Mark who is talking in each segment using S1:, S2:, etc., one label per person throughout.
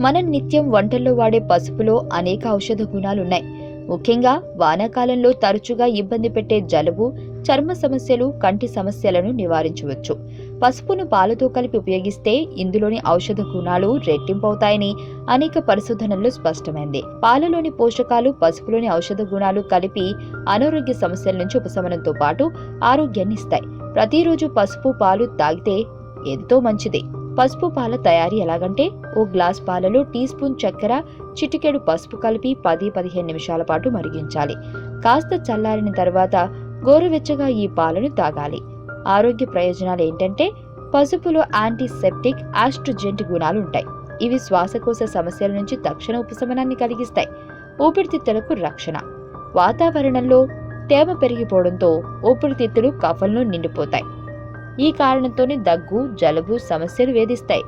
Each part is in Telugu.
S1: మనం నిత్యం వంటల్లో వాడే పసుపులో అనేక ఔషధ గుణాలున్నాయి. ముఖ్యంగా వానాకాలంలో తరచుగా ఇబ్బంది పెట్టే జలుబు చర్మ సమస్యలు కంటి సమస్యలను నివారించవచ్చు. పసుపును పాలతో కలిపి ఉపయోగిస్తే ఇందులోని ఔషధ గుణాలు రెట్టింపవుతాయని అనేక పరిశోధనల్లో స్పష్టమైంది. పాలలోని పోషకాలు పసుపులోని ఔషధ గుణాలు కలిపి అనారోగ్య సమస్యల నుంచి ఉపశమనంతో పాటు ఆరోగ్యాన్ని ఇస్తాయి ప్రతిరోజు పసుపు పాలు తాగితే ఎంతో మంచిది. పసుపు పాల తయారీ ఎలాగంటే ఓ గ్లాస్ పాలలో టీ స్పూన్ చక్కెర చిటికెడు పసుపు కలిపి పది పదిహేను నిమిషాల పాటు మరిగించాలి. కాస్త చల్లారిన తర్వాత గోరువెచ్చగా ఈ పాలను తాగాలి. ఆరోగ్య ప్రయోజనాలు ఏంటంటే పసుపులో యాంటీసెప్టిక్ ఆస్ట్రోజెంట్ గుణాలు ఉంటాయి. ఇవి శ్వాసకోశ సమస్యల నుంచి తక్షణ ఉపశమనాన్ని కలిగిస్తాయి. ఊపిరితిత్తులకు రక్షణ. వాతావరణంలో తేమ పెరిగిపోవడంతో ఊపిరితిత్తులు కఫల్లో నిండిపోతాయి. ఈ కారణంతోనే దగ్గు జలుబు సమస్యలు వేధిస్తాయి.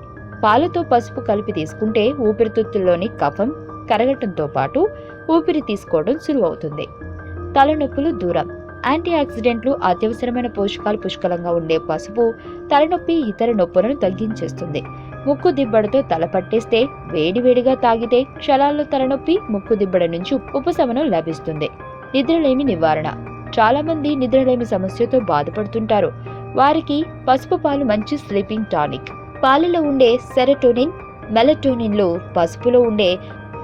S1: పాలతో పసుపు కలిపి తీసుకుంటే ఊపిరితిత్తుల్లోని కఫం కరగటంతో పాటు ఊపిరి తీసుకోవడం సులువవుతుంది. తలనొప్పులు దూరం. యాంటీ ఆక్సిడెంట్లు అత్యవసరమైన పోషకాలు పుష్కలంగా ఉండే పసుపు తలనొప్పి ఇతర నొప్పులను తగ్గించేస్తుంది. ముక్కు దిబ్బడతో తల పట్టేస్తే వేడివేడిగా తాగితే క్షణాల్లో తలనొప్పి ముక్కు దిబ్బడ నుంచి ఉపశమనం లభిస్తుంది. నిద్రలేమి నివారణ. చాలా మంది నిద్రలేమి సమస్యతో బాధపడుతుంటారు. వారికి పసుపు పాలు మంచి స్లీపింగ్ టానిక్. పాలలో ఉండే సెరటోనిన్ మెలటోనిన్లు పసుపులో ఉండే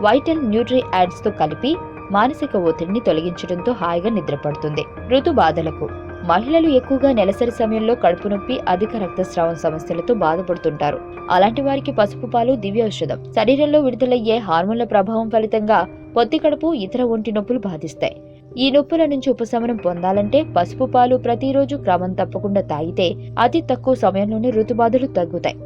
S1: వైటల్ న్యూట్రీ యాడ్స్తో కలిపి మానసిక ఒత్తిడిని తొలగించడంతో హాయిగా నిద్రపడుతుంది. ఋతుబాధలకు మహిళలు ఎక్కువగా నెలసరి సమయంలో కడుపు నొప్పి అధిక రక్తస్రావం సమస్యలతో బాధపడుతుంటారు. అలాంటి వారికి పసుపు పాలు దివ్య ఔషధం. శరీరంలో విడుదలయ్యే హార్మోన్ల ప్రభావం ఫలితంగా పొత్తి కడుపు ఇతర ఒంటి నొప్పులు బాధిస్తాయి. ఈ నొప్పుల నుంచి ఉపశమనం పొందాలంటే పసుపు పాలు ప్రతిరోజు క్రమం తప్పకుండా తాగితే అతి తక్కువ సమయంలోనే రుతుబాధలు తగ్గుతాయి.